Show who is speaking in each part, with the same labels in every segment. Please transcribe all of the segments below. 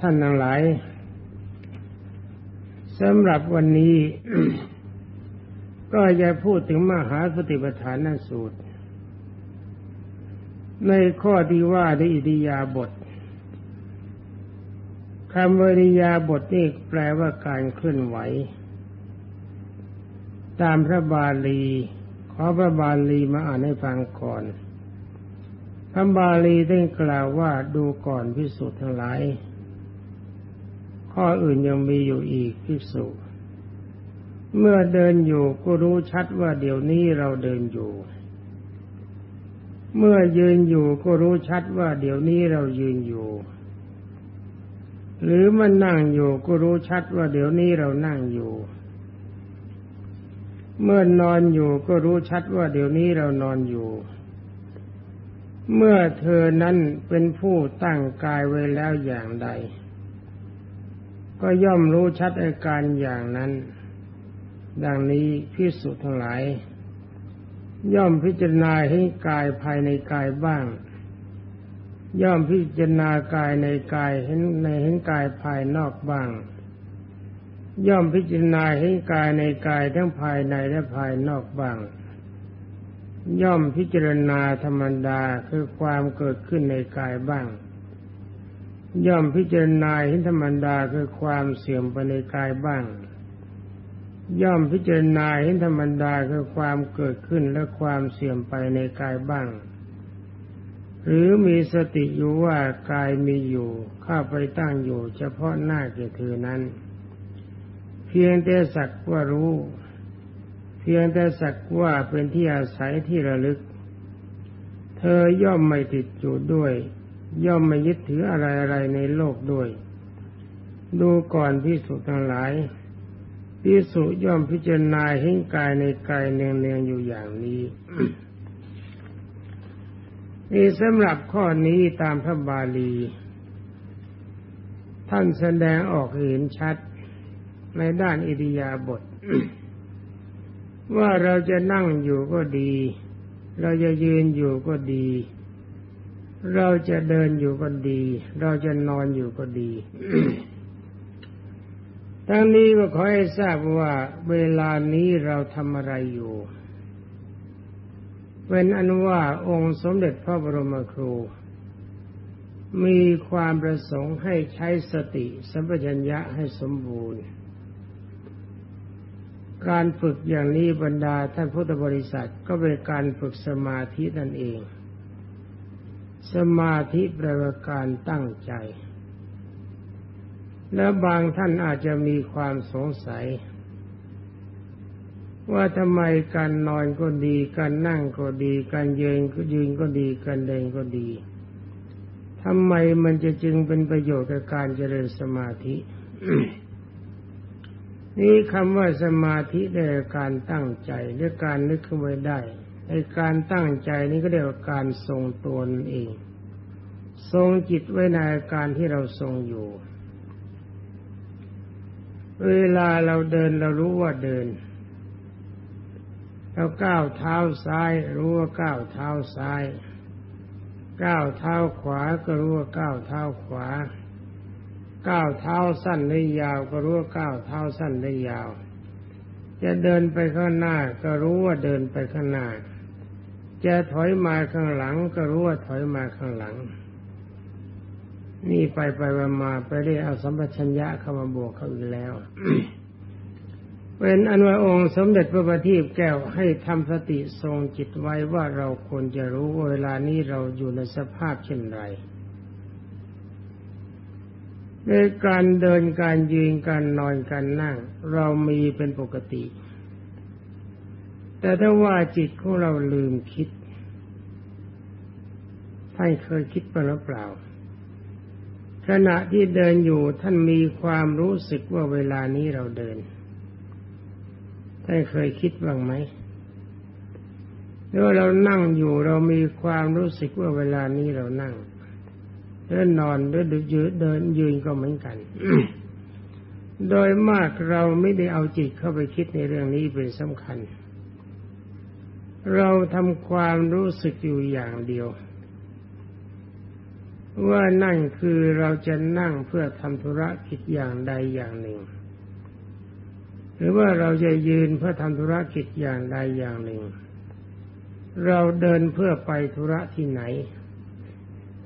Speaker 1: ท่านทั้งหลายสำหรับวันนี้ ก็จะพูดถึงมหาสติปัฏฐานสูตร ในข้อที่ว่าด้วยอิริยาบถคำวิริยาบทนี่แปลว่าการเคลื่อนไหว ตามพระบาลี ขอพระบาลีมาอ่านให้ฟังก่อน ระบาลีได้กล่าวว่าดูก่อนพิสุทั้งหลาย ข้ออื่นยังมีอยู่อีกพิสุเมื่อเดินอยู่ก็รู้ชัดว่าเดี๋ยวนี้เราเดินอยู่ เมื่อยืนอยู่ก็รู้ชัดว่าเดี๋ยวนี้เรายืนอยู่ หรือมันนั่งอยู่ก็รู้ชัดว่าเดี๋ยวนี้เรานั่งอยู่ เมื่อนอนอยู่ก็รู้ชัดว่าเดี๋ยวนี้เรานอนอยู่เเมื่อเธอนั้นเป็นผู้ตั้งกายไว้แล้วอย่างใด ก็ย่อมรู้ชัดอาการอย่างนั้น ดังนี้พิสุทั้งหลาย ย่อมพิจารณาให้กายภายในกายบ้าง ย่อมพิจารณากายในกายเห็นในเห็นกายภายนอกบ้าง ย่อมพิจารณาเห็นกายในกายทั้งภายในและภายนอกบ้าง ย่อมพิจารณาธรรมดาคือความเกิดขึ้นในกายบ้าง ย่อมพิจารณาเห็นธรรมดาคือความเสื่อมไปในกายบ้าง ย่อมพิจารณาเห็นธรรมดาคือความเกิดขึ้นและความเสื่อมไปในกายบ้าง หรือมีสติอยู่ว่ากายมีอยู่ข้าไปตั้งอยู่ เฉพาะหน้าแก่เธอนั้น เพียงแต่สักว่ารู้ พียงแต่สักว่าเป็นที่อาศัยที่ระลึก เธอย่อมไม่ติดอยู่ด้วย ย่อมไม่ยึดถืออะไรอะไรในโลกด้วย ดูก่อนพิสุทั้งหลายพิสุย่อมพิจารณาเห็นกายในกายเนืองๆอยู่อย่างนี้นี่สำหรับข้อนี้ตามพระบาลี ท่านแสดงออกเห็นชัดในด้านอิริยาบถ ว่าเราจะนั่งอยู่ก็ดี เราจะยืนอยู่ก็ดี เราจะเดินอยู่ก็ดี เราจะนอนอยู่ก็ดี ทั้งนี้ก็ขอให้ทราบว่า เวลานี้เราทำอะไรอยู่เป็นอนุว่าองค์สมเด็จพระบรมครู มีความประสงค์ให้ใช้สติสัมปชัญญะให้สมบูรณ์ การฝึกอย่างนี้บรรดาท่านพุทธบริษัทก็เป็นการฝึกสมาธินั่นเอง สมาธิแปลว่าการตั้งใจ และบางท่านอาจจะมีความสงสัย ว่าทำไมการนอนก็ดี การนั่งก็ดี การยืนก็ยืนก็ดี การเดินก็ดีทำไมมันจะจึงเป็นประโยชน์กับการเจริญสมาธิ นี่คำว่าสมาธิได้การตั้งใจหรือการนึกขึ้นไว้ได้ไอ้การตั้งใจนี้ก็เรียกว่าการทรงตัวนั่นเอง ทรงจิตไว้ในอาการที่เราทรงอยู่ เวลาเราเดินเรารู้ว่าเดินเราก้าวเท้าซ้าย รู้ว่าก้าวเท้าซ้าย ก้าวเท้าขวาก็รู้ว่าก้าวเท้าขวา ก้าวเท้าสั้นหรือยาวก็รู้ว่าก้าวเท้าสั้นหรือยาว จะเดินไปข้างหน้าก็รู้ว่าเดินไปข้างหน้า จะถอยมาข้างหลัง ก็รู้ว่าถอยมาข้างหลัง นี่ไปไปมาไปได้เอาสัมปชัญญะเข้ามาบวกเข้าอีกแล้วเป็นอนุองค์สมเด็จพระบัณฑิตแก้วให้ทำสติทรงจิตไว้ว่าเราควรจะรู้เวลานี้เราอยู่ในสภาพเช่นไร ในการเดินการยืนการนอนการนั่ง เรามีเป็นปกติ แต่ถ้าว่าจิตของเราลืมคิดท่านเคยคิดไปหรือเปล่า ขณะที่เดินอยู่ท่านมีความรู้สึกว่าเวลานี้เราเดินท่านเคยคิดบ้างไหมแล้วเรานั่งอยู่เรามีความรู้สึกว่าเวลานี้เรานั่ง เดินนอนหรือยืนเดินยืนก็เหมือนกัน โดยมากเราไม่ได้เอาจิตเข้าไปคิดในเรื่องนี้เป็นสำคัญ เราทำความรู้สึกอยู่อย่างเดียว ว่านั่นคือเราจะนั่งเพื่อทำธุระกิจอย่างใดอย่างหนึ่ง หรือว่าเราจะยืนเพื่อทำธุระกิจอย่างใดอย่างหนึ่ง เราเดินเพื่อไปธุระที่ไหน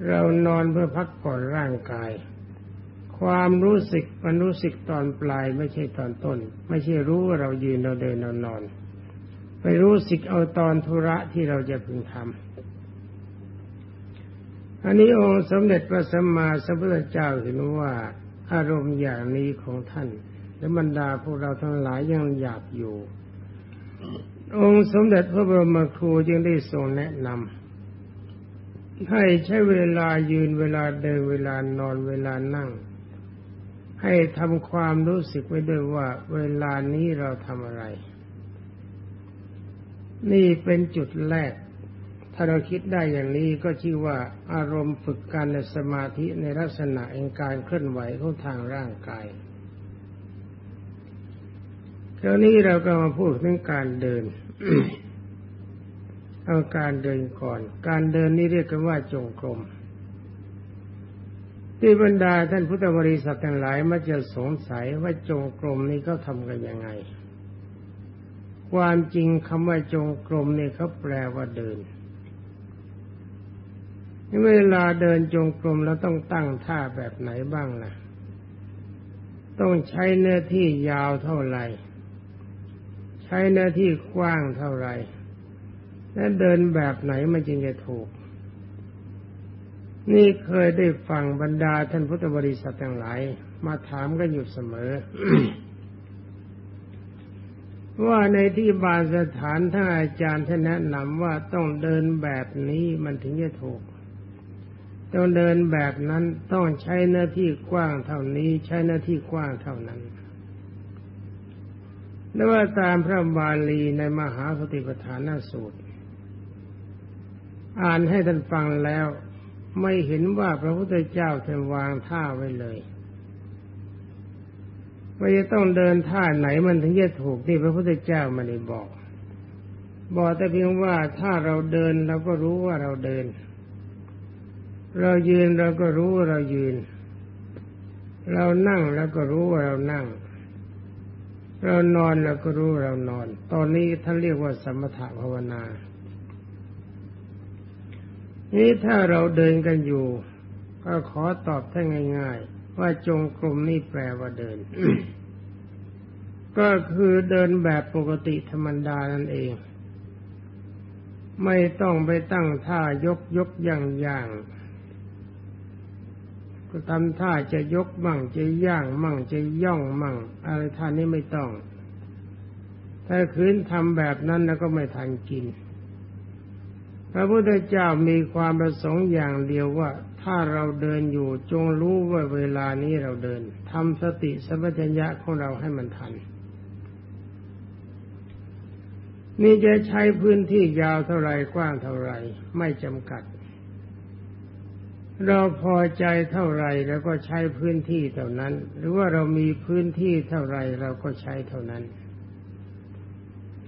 Speaker 1: เรานอนเพื่อพักผ่อนร่างกาย ความรู้สึกมันรู้สึกตอนปลายไม่ใช่ตอนต้น ไม่ใช่รู้ว่าเรายืนเราเดินเรานอนไปรู้สึกเอาตอนธุระที่เราจะพึงทำอันนี้องค์สมเด็จพระสัมมาสัมพุทธเจ้าเห็นว่าอารมณ์อย่างนี้ของท่านและบรรดาพวกเราทั้งหลายยังหยาบอยู่ องค์สมเด็จพระบรมครูจึงได้ทรงแนะนำ ให้ใช้เวลายืนเวลาเดินเวลานอนเวลานั่ง ให้ทำความรู้สึกไว้ด้วยว่า เวลานี้เราทำอะไร นี่เป็นจุดแรก ถ้าเราคิดได้อย่างนี้ก็ชื่อว่าอารมณ์ฝึกการในสมาธิในลักษณะเองการเคลื่อนไหวของทางร่างกายคราวนี้เราก็มาพูดถึงการเดิน เอาการเดินก่อน การเดินนี่เรียกกันว่าจงกรมที่บรรดาท่านพุทธบริษัททั้งหลายมักจะสงสัยว่าจงกรมนี่เขาทำกันยังไง ความจริงคำว่าจงกรมนี่เขาแปลว่าเดินเวลาเดินจงกรมแล้วต้องตั้งท่าแบบไหนบ้างล่ะ ต้องใช้เนื้อที่ยาวเท่าไหร่ ใช้เนื้อที่กว้างเท่าไหร่ และเดินแบบไหนมันจึงจะถูก นี่เคยได้ฟังบรรดาท่านพุทธบริษัททั้งหลาย มาถามกันอยู่เสมอ ว่าในที่บาสถานท่านอาจารย์ท่านแนะนำว่าต้องเดินแบบนี้มันถึงจะถูกต้องเดินแบบนั้นต้องใช้หน้าที่กว้างเท่านี้ ใช้หน้าที่กว้างเท่านั้นและว่าตามพระบาลีในมหาสติปัฏฐานสูตร อ่านให้ท่านฟังแล้ว ไม่เห็นว่าพระพุทธเจ้าท่านวางท่าไว้เลยว่าจะต้องเดินท่าไหนมันถึงจะถูกที่พระพุทธเจ้าไม่ได้บอก บอกแต่เพียงว่าถ้าเราเดินเราก็รู้ว่าเราเดิน เรายืนเราก็รู้ว่าเรายืน เรานั่งแล้วก็รู้ว่าเรานั่ง เรานอนเราก็รู้เรานอน ตอนนี้ท่านเรียกว่าสมถภาวนา นี้ถ้าเราเดินกันอยู่ ก็ขอตอบท่านง่าย ๆ ว่าจงกรมนี่แปลว่าเดิน ก็คือเดินแบบปกติธรรมดานั่นเอง ไม่ต้องไปตั้งท่ายกยกย่างย่างก็ทำท่าจะยกมั่งจะย่างมั่งจะย่องมั่ง อะไรท่านนี้ไม่ต้อง ถ้าคืนทำแบบนั้นแล้วก็ไม่ทันกิน พระพุทธเจ้ามีความประสงค์อย่างเดียวว่า ถ้าเราเดินอยู่จงรู้ว่าเวลานี้เราเดินทำสติสัมปชัญญะของเราให้มันทัน นี่จะใช้พื้นที่ยาวเท่าไรกว้างเท่าไรไม่จำกัด เราพอใจเท่าไรแล้วก็ใช้พื้นที่เท่านั้น หรือว่าเรามีพื้นที่เท่าไรเราก็ใช้เท่านั้น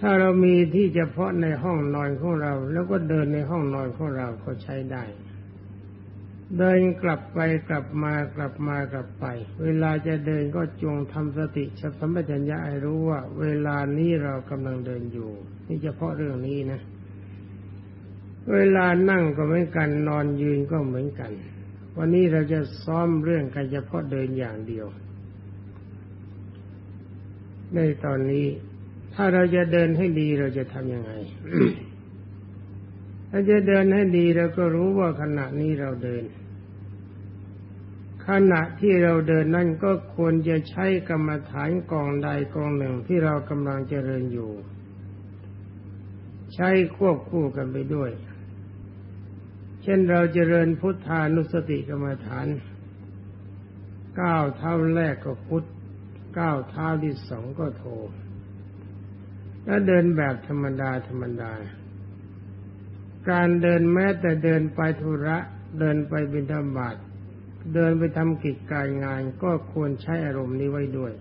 Speaker 1: ถ้าเรามีที่เฉพาะในห้องนอนของเรา แล้วก็เดินในห้องนอนของเราก็ใช้ได้ เดินกลับไปกลับมากลับมากลับไป เวลาจะเดินก็จงทำสติสัมปชัญญะให้รู้ว่า เวลานี้เรากำลังเดินอยู่ นี่เฉพาะเรื่องนี้นะ เวลานั่งก็เหมือนกันนอนยืนก็เหมือนกัน วันนี้เราจะซ้อมเรื่องการเฉพาะเดินอย่างเดียว ในตอนนี้ ถ้าเราจะเดินให้ดีเราจะทำยังไงถ้าจะเดินให้ดีเราก็รู้ว่าขณะนี้เราเดิน ขณะที่เราเดินนั่นก็ควรจะใช้กรรมฐานกองใดกองหนึ่งที่เรากำลังเจริญอยู่ ใช้ควบคู่กันไปด้วย เช่นเราเจริญพุทธานุสติกรรมฐานก้าวเท้าแรกก็พุทธก้าวเท้าที่สองก็โท แล้วเดินแบบธรรมดาธรรมดา การเดินแม้แต่เดินไปธุระ เดินไปบิณฑบาตเดินไปทำกิจการงานก็ควรใช้อารมณ์นี้ไว้ด้วย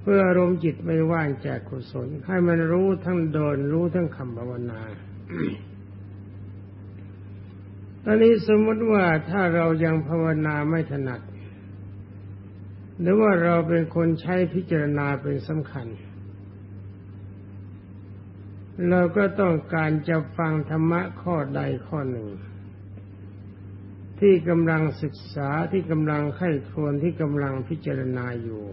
Speaker 1: เพื่ออารมณ์จิตไม่ว่างจากกุศล ให้มันรู้ทั้งเดินรู้ทั้งคำภาวนาตอนนี้สมมติว่าถ้าเรายังภาวนาไม่ถนัด หรือว่าเราเป็นคนใช้พิจารณาเป็นสำคัญ เราก็ต้องการจะฟังธรรมะข้อใดข้อหนึ่ง ที่กำลังศึกษาที่กำลังไข้ครวนที่กำลังพิจารณาอยู่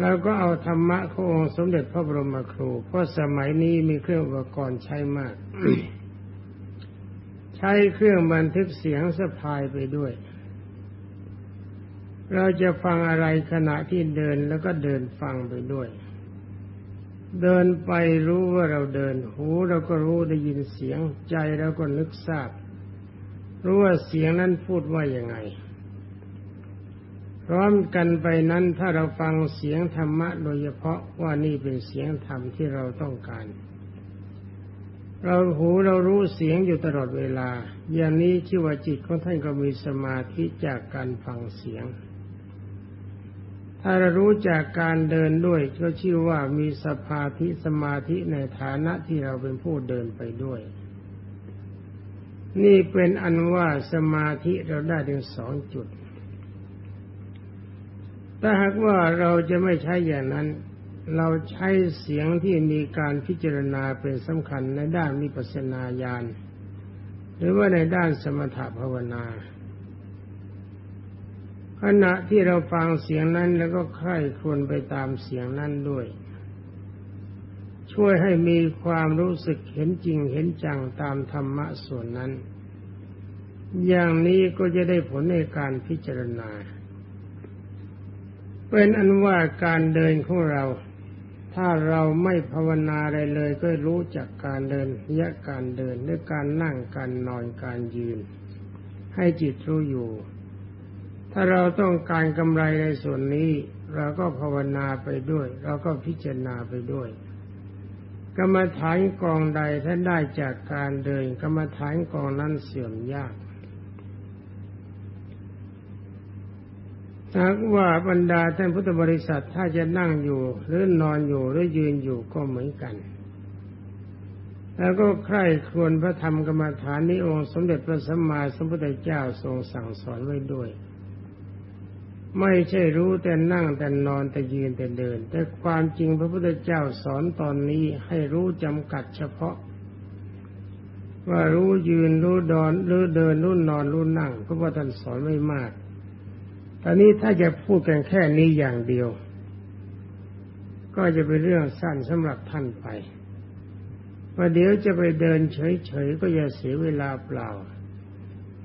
Speaker 1: เราก็เอาธรรมะขององค์สมเด็จพระบรมครู เพราะสมัยนี้มีเครื่องอุปกรณ์ใช้มาก ใช้เครื่องบันทึกเสียงสะพายไปด้วย เราจะฟังอะไรขณะที่เดินแล้วก็เดินฟังไปด้วย เดินไปรู้ว่าเราเดิน หูเราก็รู้ได้ยินเสียง ใจเราก็นึกทราบ รู้ว่าเสียงนั้นพูดว่ายังไง พร้อมกันไปนั้นถ้าเราฟังเสียงธรรมะโดยเฉพาะว่านี่เป็นเสียงธรรมที่เราต้องการ เราหูเรารู้เสียงอยู่ตลอดเวลา อย่างนี้ชื่อว่าจิตของท่านก็มีสมาธิจากการฟังเสียง ถ้าเรารู้จากการเดินด้วยก็ชื่อว่ามีสภาธิสมาธิในฐานะที่เราเป็นผู้เดินไปด้วย นี่เป็นอันว่าสมาธิเราได้ถึงสองจุด ถ้าหากว่าเราจะไม่ใช้อย่างนั้น เราใช้เสียงที่มีการพิจารณาเป็นสำคัญในด้านมิปัสนาญาณหรือว่าในด้านสมถภาวนา ขณะที่เราฟังเสียงนั้นแล้วก็ใคร่ควรไปตามเสียงนั้นด้วย ช่วยให้มีความรู้สึกเห็นจริงเห็นจังตามธรรมะส่วนนั้น อย่างนี้ก็จะได้ผลในการพิจารณา เป็นอันว่าการเดินของเรา ถ้าเราไม่ภาวนาอะไรเลยก็รู้จักการเดินยะการเดินหรือการนั่งการนอนการยืน ให้จิตรู้อยู่ ถ้าเราต้องการกำไรในส่วนนี้ เราก็ภาวนาไปด้วย เราก็พิจารณาไปด้วย กรรมฐานกองใดท่านได้จากการเดิน กรรมฐานกองนั้นเสื่อมยากหากว่าบรรดาท่านพุทธบริษัทถ้าจะนั่งอยู่ หรือนอนอยู่หรือยืนอยู่ก็เหมือนกัน แล้วก็ใคร่ครวญพระธรรมกรรมฐานนี้องค์สมเด็จพระสัมมาสัมพุทธเจ้าทรงสั่งสอนไว้ด้วย ไม่ใช่รู้แต่นั่งแต่นอนแต่ยืนแต่เดิน แต่ความจริงพระพุทธเจ้าสอนตอนนี้ให้รู้จำกัดเฉพาะ ว่ารู้ยืนรู้ดอนรู้เดินรู้นอนรู้นั่งเพราะว่าท่านสอนไม่มากตอนนี้ถ้าจะพูดกันแค่นี้อย่างเดียว ก็จะเป็นเรื่องสั้นสำหรับท่านไปว่าเดี๋ยวจะไปเดินเฉยๆก็อย่าเสียเวลาเปล่า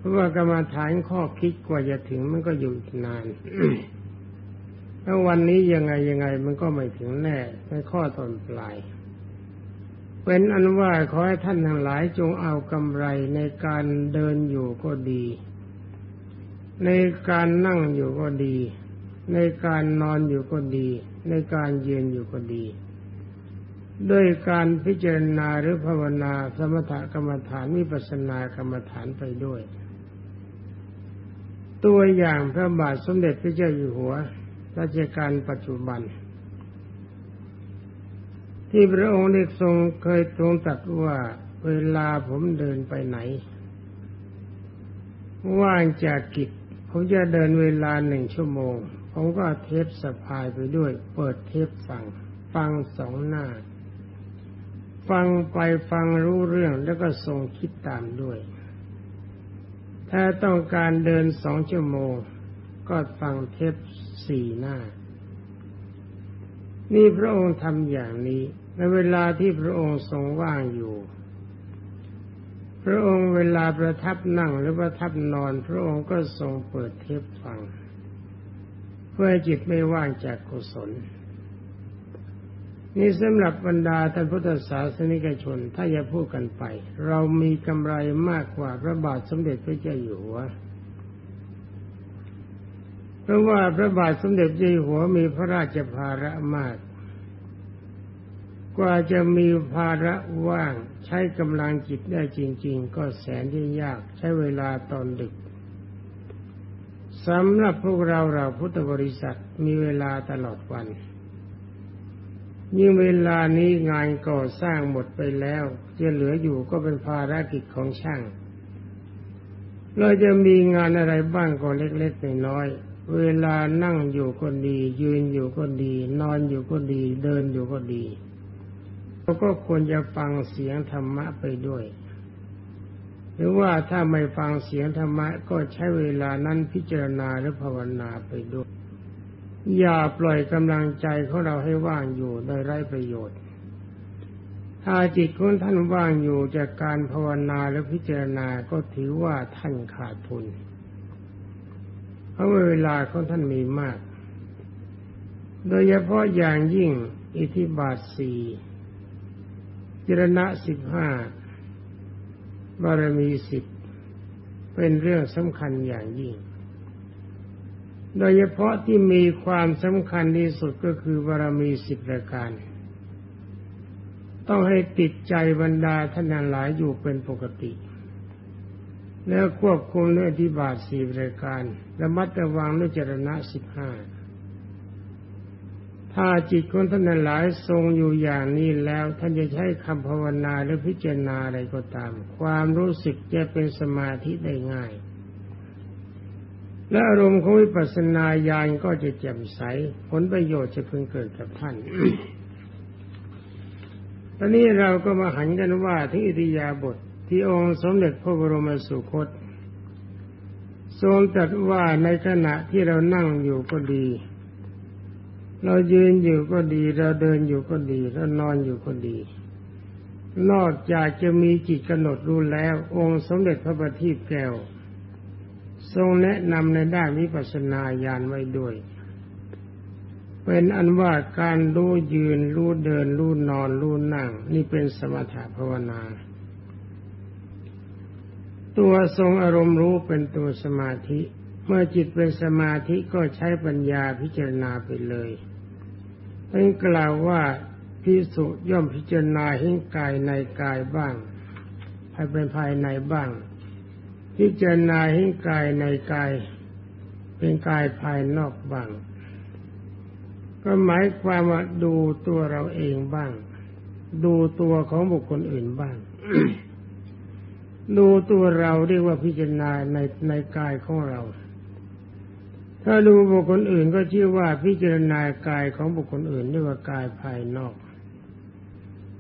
Speaker 1: เพราะว่ากรรมาฐานข้อคิดกว่าจะถึงมันก็อยู่นานแล้ววันนี้ยังไงยังไงมันก็ไม่ถึงแน่ในข้อตอนปลาย เป็นอันว่าขอให้ท่านทั้งหลายจงเอากำไรในการเดินอยู่ก็ดี ในการนั่งอยู่ก็ดี ในการนอนอยู่ก็ดี ในการยืนอยู่ก็ดี ด้วยการพิจารณาหรือภาวนาสมถกรรมฐานวิปัสสนากรรมฐานไปด้วย ตัวอย่างพระบาทสมเด็จพระเจ้าอยู่หัวรัชกาลปัจจุบัน ที่พระองค์ได้ทรงเคยทรงตรัสว่าเวลาผมเดินไปไหน ว่างจากกิจ ผมจะเดินเวลาหนึ่งชั่วโมง ผมก็เทปสะพายไปด้วย เปิดเทปฟัง ฟังสองหน้า ฟังไปฟังรู้เรื่องแล้วก็ทรงคิดตามด้วย ถ้าต้องการเดินสองชั่วโมง ก็ฟังเทปสี่หน้า นี่พระองค์ทำอย่างนี้ในเวลาที่พระองค์ทรงว่างอยู่ พระองค์เวลาประทับนั่งหรือประทับนอน พระองค์ก็ทรงเปิดเทปฟัง เพื่อจิตไม่ว่างจากกุศล นี่สำหรับบรรดาท่านพุทธศาสนิกชน ถ้าจะพูดกันไป เรามีกำไรมากกว่าพระบาทสมเด็จพระเจ้าอยู่หัวเพราะว่าพระบาทสมเด็จเจ้าอยู่หัวมีพระราชภาระมาก กว่าจะมีภาระว่างใช้กำลังจิตได้จริง ๆ ก็แสนที่ยากใช้เวลาตอนดึกสำหรับพวกเราเราพุทธบริษัทมีเวลาตลอดวัน ยิ่งเวลานี้งานก่อสร้างหมดไปแล้วจะเหลืออยู่ก็เป็นภารกิจของช่างเราจะมีงานอะไรบ้างก็เล็กๆน้อยๆเวลานั่งอยู่ก็ดี ยืนอยู่ก็ดี นอนอยู่ก็ดี เดินอยู่ก็ดีเราก็ควรจะฟังเสียงธรรมะไปด้วย หรือว่าถ้าไม่ฟังเสียงธรรมะก็ใช้เวลานั้นพิจารณาหรือภาวนาไปด้วย อย่าปล่อยกำลังใจของเราให้ว่างอยู่โดยไร้ประโยชน์ ถ้าจิตของท่านว่างอยู่จากการภาวนาและพิจารณาก็ถือว่าท่านขาดทุน เพราะเวลาของท่านมีมาก โดยเฉพาะอย่างยิ่งอิทธิบาทสี่จรณะสิบห้าบารมีสิบเป็นเรื่องสำคัญอย่างยิ่ง โดยเฉพาะที่มีความสำคัญที่สุดก็คือบารมีสิบประการ ต้องให้ติดใจบรรดาท่านหลายอยู่เป็นปกติ แล้วควบคุมด้วยอธิบาทสี่ประการและมัดระวังด้วยจรณะสิบห้าถ้าจิตของท่านหลายทรงอยู่อย่างนี้แล้ว ท่านจะใช้คำภาวนาหรือพิจารณาอะไรก็ตาม ความรู้สึกจะเป็นสมาธิได้ง่าย และอารมณ์ของวิปัสสนาญาณก็จะแจ่มใส ผลประโยชน์จะเพิ่งเกิดกับท่าน ตอนนี้เราก็มาหันกันว่าที่อิทยาบทที่องค์สมเด็จพระบรมสุคต ทรงตรัสว่าในขณะที่เรานั่งอยู่ก็ดี เรายืนอยู่ก็ดี เราเดินอยู่ก็ดี เรานอนอยู่ก็ดี นอกจากจะมีจิตกำหนดรู้แล้ว องค์สมเด็จพระบัณฑิตแก้ว ทรงแนะนำในด้านวิปัสสนาญาณไว้ด้วย เป็นอันว่าการรู้ยืน รู้เดิน รู้นอน รู้นั่ง นี่เป็นสมถะภาวนา ตัวทรงอารมณ์รู้เป็นตัวสมาธิ เมื่อจิตเป็นสมาธิก็ใช้ปัญญาพิจารณาไปเลยเป็นกล่าวว่าพิสุย่อมพิจารณาเห็นกายในกายบ้างภายเป็นภายในบ้าง พิจารณาเห็นกายในกาย เป็นกายภายนอกบ้าง ก็หมายความว่าดูตัวเราเองบ้าง ดูตัวของบุคคลอื่นบ้าง ดูตัวเราเรียกว่าพิจารณาในในกายของเรา ถ้าดูบุคคลอื่นก็ชื่อว่าพิจารณากายของบุคคลอื่นเรียกว่ากายภายนอก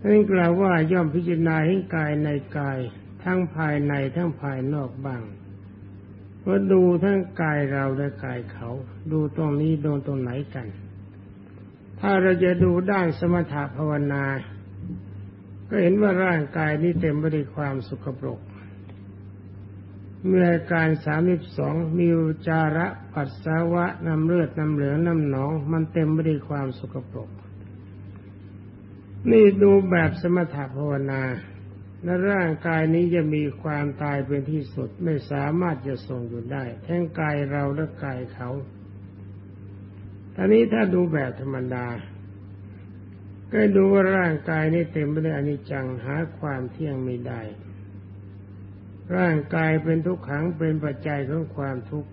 Speaker 1: นั่นกล่าวว่าย่อมพิจารณาให้กายในกาย ทั้งภายในทั้งภายนอกบ้างก็ดูทั้งกายเราและกายเขา ดูตรงนี้ดูตรงไหนกัน ถ้าเราจะดูด้านสมถะภาวนา ก็เห็นว่าร่างกายนี้เต็มไปด้วยความสุขปรกเมื่อการสามสิบสองมีจาระปัสสาวะน้ำเลือดน้ำเหลืองน้ำหนอง มันเต็มไปด้วยความสกปรก นี่ดูแบบสมถภาวนา และร่างกายนี้จะมีความตายเป็นที่สุดไม่สามารถจะทรงอยู่ได้ ทั้งกายเราและกายเขาตอนนี้ถ้าดูแบบธรรมดา ก็ดูว่าร่างกายนี้เต็มไปด้วยอนิจจังหาความเที่ยงไม่ได้ ร่างกายเป็นทุกขังเป็นปัจจัยของความทุกข์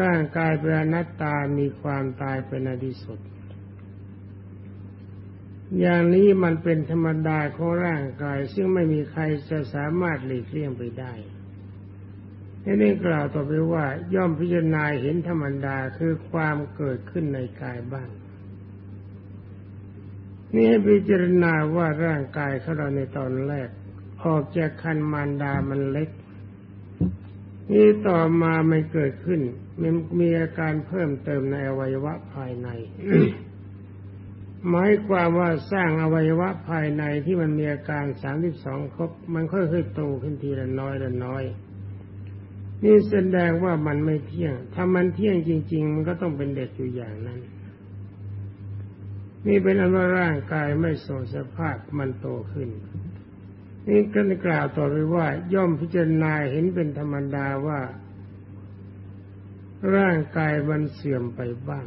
Speaker 1: ร่างกายเป็นอนัตตามีความตายเป็นอดีสุด อย่างนี้มันเป็นธรรมดาของร่างกาย ซึ่งไม่มีใครจะสามารถหลีกเลี่ยงไปได้ที่นี่กล่าวต่อไปว่า ย่อมพิจารณาเห็นธรรมดาคือความเกิดขึ้นในกายบ้าง นี่ให้พิจารณาว่าร่างกายของเราในตอนแรก ออกจากคันมารดามันเล็ก นี่ต่อมามันเกิดขึ้นมันมีอาการเพิ่มเติมในอวัยวะภายใน หมายความว่าสร้างอวัยวะภายในที่มันมีอาการสามสิบสองครบ มันค่อยๆโตขึ้นทีละน้อยละน้อย นี่แสดงว่ามันไม่เที่ยง ถ้ามันเที่ยงจริง ๆ มันก็ต้องเป็นเด็กอยู่อย่างนั้น นี่เป็นอันว่าร่างกายไม่ทรงสภาพมันโตขึ้น นี่ก็กล่าวต่อไปว่า ย่อมพิจารณาเห็นเป็นธรรมดาว่า ร่างกายมันเสื่อมไปบ้าง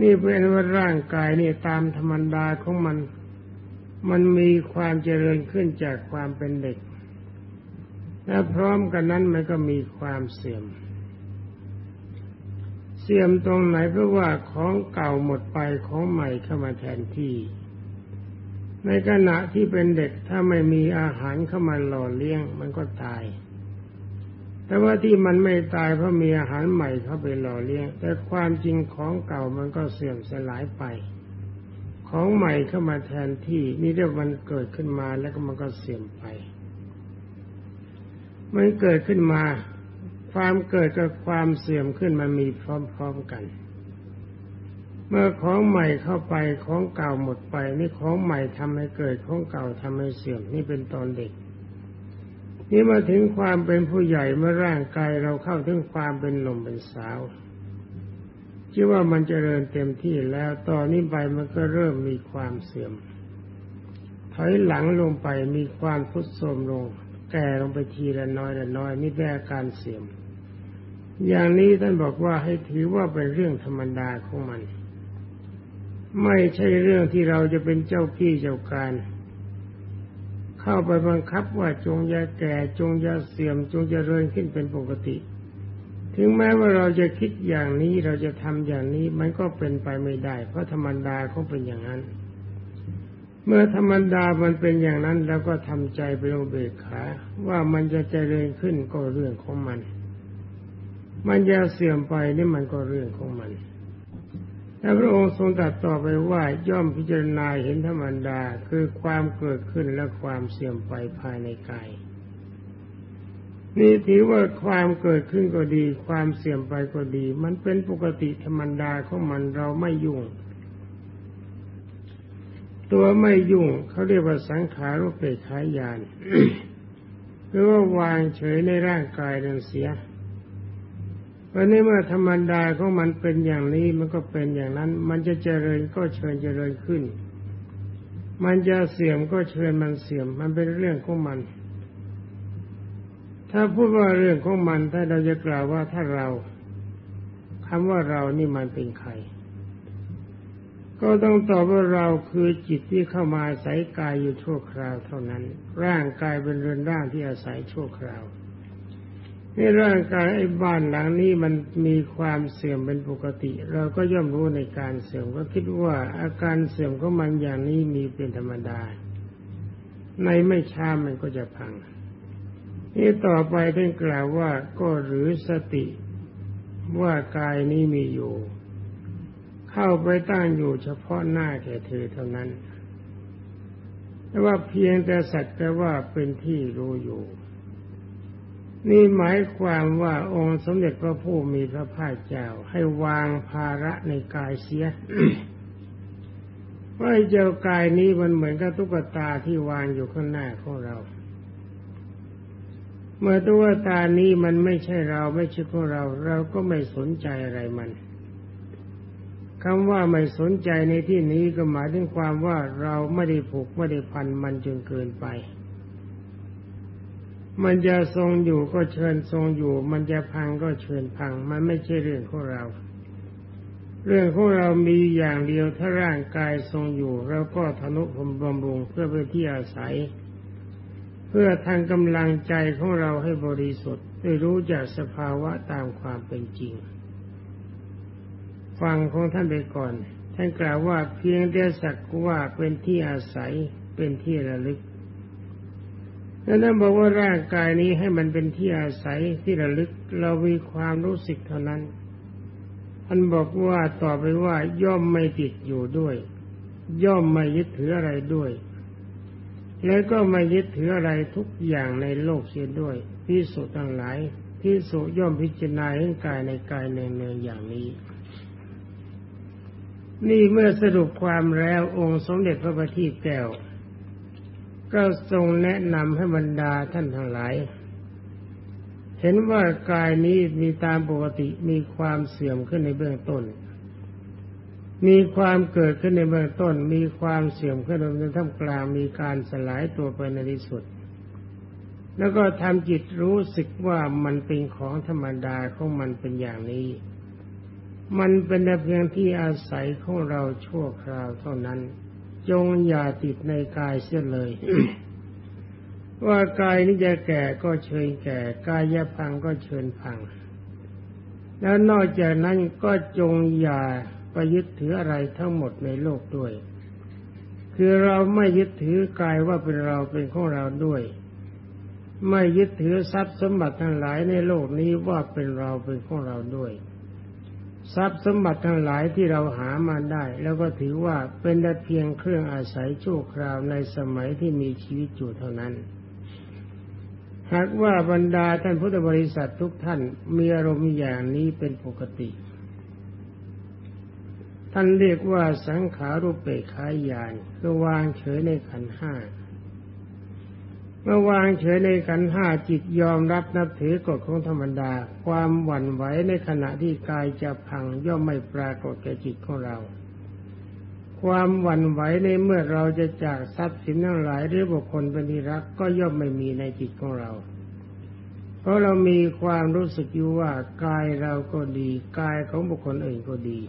Speaker 1: นี่เป็นว่าร่างกายนี่ตามธรรมดาของมัน มันมีความเจริญขึ้นจากความเป็นเด็ก และพร้อมกันนั้นมันก็มีความเสื่อม เสื่อมตรงไหนเพราะว่าของเก่าหมดไปของใหม่เข้ามาแทนที่ ในขณะที่เป็นเด็กถ้าไม่มีอาหารเข้ามาหล่อเลี้ยงมันก็ตาย แต่ว่าที่มันไม่ตายเพราะมีอาหารใหม่เข้าไปหล่อเลี้ยง แต่ความจริงของเก่ามันก็เสื่อมสลายไป ของใหม่เข้ามาแทนที่นี่เรียกมันเกิดขึ้นมาแล้วก็มันก็เสื่อมไป มันเกิดขึ้นมา ความเกิดกับความเสื่อมขึ้นมันมีพร้อมๆกัน เมื่อของใหม่เข้าไปของเก่าหมดไป นี่ของใหม่ทำให้เกิดของเก่าทำให้เสื่อมนี่เป็นตอนเด็ก นี่มาถึงความเป็นผู้ใหญ่เมื่อร่างกายเราเข้าถึงความเป็นหนุ่มเป็นสาวคิดว่ามันจเจริญเต็มที่แล้วตอนนี้ไปมันก็เริ่มมีความเสื่อม ถอยหลังลงไปมีความทุดโทรมลง แก่ลงไปทีละน้อยละน้อยนี่เป็นอาการเสื่อม อย่างนี้ท่านบอกว่าให้ถือว่าเป็นเรื่องธรรมดาของมัน ไม่ใช่เรื่องที่เราจะเป็นเจ้าพี่เจ้าการ เข้าไปบังคับว่าจงอย่าแก่จงอย่าเสื่อมจงจะเริญขึ้นเป็นปกติ ถึงแม้ว่าเราจะคิดอย่างนี้เราจะทำอย่างนี้มันก็เป็นไปไม่ได้ เพราะธรรมดาเขาเป็นอย่างนั้น เมื่อธรรมดามันเป็นอย่างนั้นแล้วก็ทำใจไปลงเบกขาว่ามันจะเจริญขึ้นก็เรื่องของมัน มันจะเสื่อมไปนี่มันก็เรื่องของมัน แล้วพระองค์ทรงตรัสต่อไปว่าย่อมพิจารณาเห็นธรรมดาคือความเกิดขึ้นและความเสื่อมไปภายในกายนี่ถือว่าความเกิดขึ้นก็ดี ความเสื่อมไปก็ดี มันเป็นปกติธรรมดาของมันเราไม่ยุ่ง ตัวไม่ยุ่งเขาเรียกว่าสังขารรูปเปรขายานคือว่าวางเฉยในร่างกายนั้นเสีย วันนี้เมื่อธรรมดาของมันเป็นอย่างนี้มันก็เป็นอย่างนั้น มันจะเจริญก็เชิญเจริญขึ้น มันจะเสื่อมก็เชิญมันเสื่อม มันเป็นเรื่องของมัน ถ้าพูดว่าเรื่องของมัน ถ้าเราจะกล่าวว่าถ้าเราคำว่าเรานี่มันเป็นใคร ก็ต้องตอบว่าเราคือจิตที่เข้ามาอาศัยกายอยู่ชั่วคราวเท่านั้น ร่างกายเป็นเรือนร่างที่อาศัยชั่วคราว นร่างกายไอ้บ้านหลังนี้มันมีความเสื่อมเป็นปกติ เราก็ย่อมรู้ในการเสื่อมก็คิดว่าอาการเสื่อมของมันอย่างนี้มีเป็นธรรมดา ในไม่ช้ามันก็จะพัง นี่ต่อไปท่านกล่าวว่าก็หรือสติว่ากายนี้มีอยู่ เข้าไปตั้งอยู่เฉพาะหน้าแก่เธอเท่านั้นแต่ว่าเพียงแต่สักแต่ว่าเป็นที่รู้อยู่ นี่หมายความว่าองค์สมเด็จพระผู้มีพระภาคเจ้า ให้วางภาระในกายเสียว่าเจ้ากายนี้มันเหมือนกับตุ๊กตาที่วางอยู่ข้างหน้าของเรา เมื่อตุ๊กตานี้มันไม่ใช่เราไม่ใช่ของเรา เราก็ไม่สนใจอะไรมันคำว่าไม่สนใจในที่นี้ก็หมายถึงความว่าเราไม่ได้ผูกไม่ได้พันมันจนเกินไป มันจะทรงอยู่ก็เชิญทรงอยู่ มันจะพังก็เชิญพัง มันไม่ใช่เรื่องของเรา เรื่องของเรามีอย่างเดียวถ้าร่างกายทรงอยู่เราก็ทนุพมบำรุงเพื่อเป็นที่อาศัย เพื่อทางกำลังใจของเราให้บริสุทธิ์ได้รู้จักสภาวะตามความเป็นจริง ฟังของท่านไปก่อน ท่านกล่าวว่าเพียงแต่สักว่าเป็นที่อาศัยเป็นที่ระลึก แล้วนั่นบอกว่าร่างกายนี้ให้มันเป็นที่อาศัยที่ระลึกเรามีความรู้สึกเท่านั้นท่านบอกว่าต่อไปว่าย่อมไม่ติดอยู่ด้วย ย่อมไม่ยึดถืออะไรด้วย แล้วก็ไม่ยึดถืออะไรทุกอย่างในโลกเสียด้วยพิสุทั้งหลายพิสุย่อมพิจารณาเห็นกายในกายเนืองๆอย่างนี้ นี่เมื่อสรุปความแล้วองค์สมเด็จพระบัณฑิตแก้ว ก็ทรงแนะนำให้บรรดาท่านทั้งหลาย เห็นว่ากายนี้มีตามปกติมีความเสื่อมขึ้นในเบื้องต้น มีความเกิดขึ้นในเบื้องต้น มีความเสื่อมขึ้นในท่ามกลางมีการสลายตัวไปในที่สุด แล้วก็ทำจิตรู้สึกว่ามันเป็นของธรรมดาของมันเป็นอย่างนี้ มันเป็นเพียงที่อาศัยของเราชั่วคราวเท่านั้น จงอย่าติดในกายเสียเลย ว่ากายนี้จะแก่ก็เชิญแก่ กายจะพังก็เชิญพัง แล้วนอกจากนั้นก็จงอย่าไปยึดถืออะไรทั้งหมดในโลกด้วย คือเราไม่ยึดถือกายว่าเป็นเราเป็นของเราด้วย ไม่ยึดถือทรัพย์สมบัติทั้งหลายในโลกนี้ว่าเป็นเราเป็นของเราด้วย ทรัพย์สมบัติทั้งหลายที่เราหามาได้ แล้วก็ถือว่าเป็นแต่เพียงเครื่องอาศัยชั่วคราวในสมัยที่มีชีวิตอยู่เท่านั้น หากว่าบรรดาท่านพุทธบริษัททุกท่านมีอารมณ์อย่างนี้เป็นปกติ ท่านเรียกว่าสังขารุปเปกขายานคือวางเฉยในขันห้า เมื่อวางเฉยในขันห้าจิตยอมรับนับถือกฎของธรรมดา ความหวั่นไหวในขณะที่กายจะพังย่อมไม่ปรากฏแก่จิตของเรา ความหวั่นไหวในเมื่อเราจะจากทรัพย์สินทั้งหลายหรือบุคคลเป็นที่รักก็ย่อมไม่มีในจิตของเรา เพราะเรามีความรู้สึกอยู่ว่ากายเราก็ดี กายของบุคคลอื่นก็ดี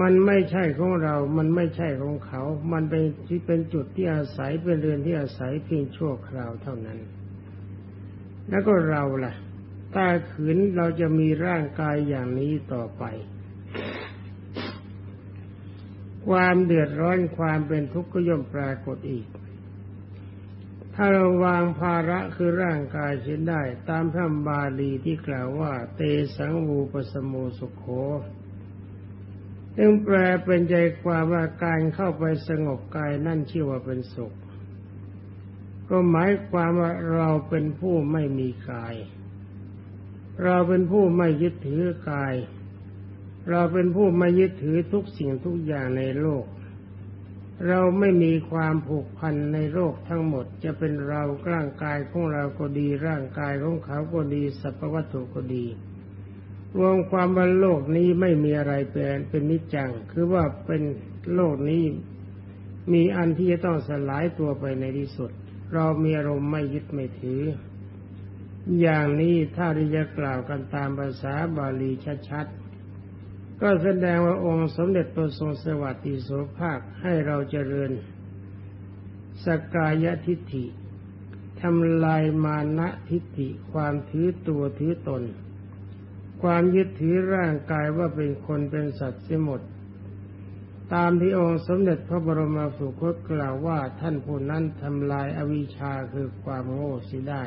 Speaker 1: มันไม่ใช่ของเรา มันไม่ใช่ของเขา มันเป็นที่เป็นจุดที่อาศัยเป็นเรือนที่อาศัยเพียงชั่วคราวเท่านั้น แล้วก็เราล่ะ ถ้าขืนเราจะมีร่างกายอย่างนี้ต่อไป ความเดือดร้อนความเป็นทุกข์ก็ย่อมปรากฏอีก ถ้าเราวางภาระคือร่างกายเช่นได้ ตามพระบาลีที่กล่าวว่า เตสังวูปสโมสุขโข ซึ่งแปลเป็นใจความว่าการเข้าไปสงบกายนั่นชื่อว่าเป็นสุข ก็หมายความว่าเราเป็นผู้ไม่มีกาย เราเป็นผู้ไม่ยึดถือกาย เราเป็นผู้ไม่ยึดถือทุกสิ่งทุกอย่างในโลก เราไม่มีความผูกพันในโลกทั้งหมดจะเป็นเราร่างกายของเราก็ดีร่างกายของเขาก็ดีสัพพวัตถุก็ดี รวมความว่าโลกนี้ไม่มีอะไรเป็นเป็นนิจจัง คือว่าเป็นโลกนี้มีอันที่จะต้องสลายตัวไปในที่สุด เรามีอารมณ์ไม่ยึดไม่ถือ อย่างนี้ถ้าที่จะกล่าวกันตามภาษาบาลีชัดๆ ก็แสดงว่าองค์สมเด็จพระทรงสวัสดิโสภาคให้เราเจริญ สกายทิฏฐิทำลายมานะทิฏฐิความถือตัวถือตน ความยึดถือร่างกายว่าเป็นคนเป็นสัตว์เสียหมด ตามที่องค์สมเด็จพระบรมสุคตกล่าวว่าท่านผู้นั้นทำลายอวิชชาคือความโง่เสียได้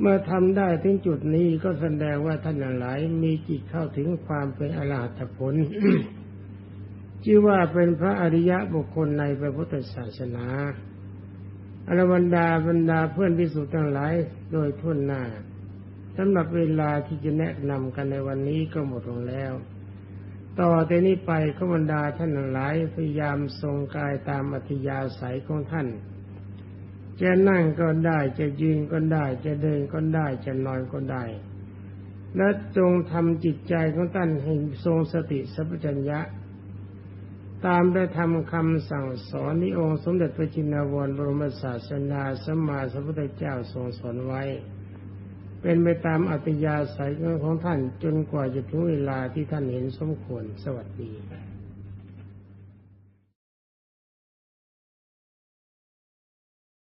Speaker 1: เมื่อทำได้ถึงจุดนี้ก็แสดงว่าท่านหลายมีจิตเข้าถึงความเป็นอรหัตผล ชื่อว่าเป็นพระอริยะบุคคลในพระพุทธศาสนาอรบรรดาบรรดาเพื่อนพิสุทั้งหลายโดยทุ่นหน้า สำหรับเวลาที่จะแนะนำกันในวันนี้ก็หมดลงแล้ว ต่อแต่นี้ไปขบรรดาท่านหลายพยายามทรงกายตามอัธยาศัยของท่าน จะนั่งก็ได้จะยืนก็ได้ จะเดินก็ได้จะนอนก็ได้ และจงทำจิตใจของท่านให้ทรงสติสัพพัญญะ ตามได้ทำคำสั่งสอนที่องค์สมเด็จพระจินวรบรมศาสนาสัมมาสัมพุทธเจ้าทรงสอนไว้ เป็นไปตามอัตยาศัยของท่านจนกว่าจะถึงเวลาที่ท่านเห็นสมควรสวัสดี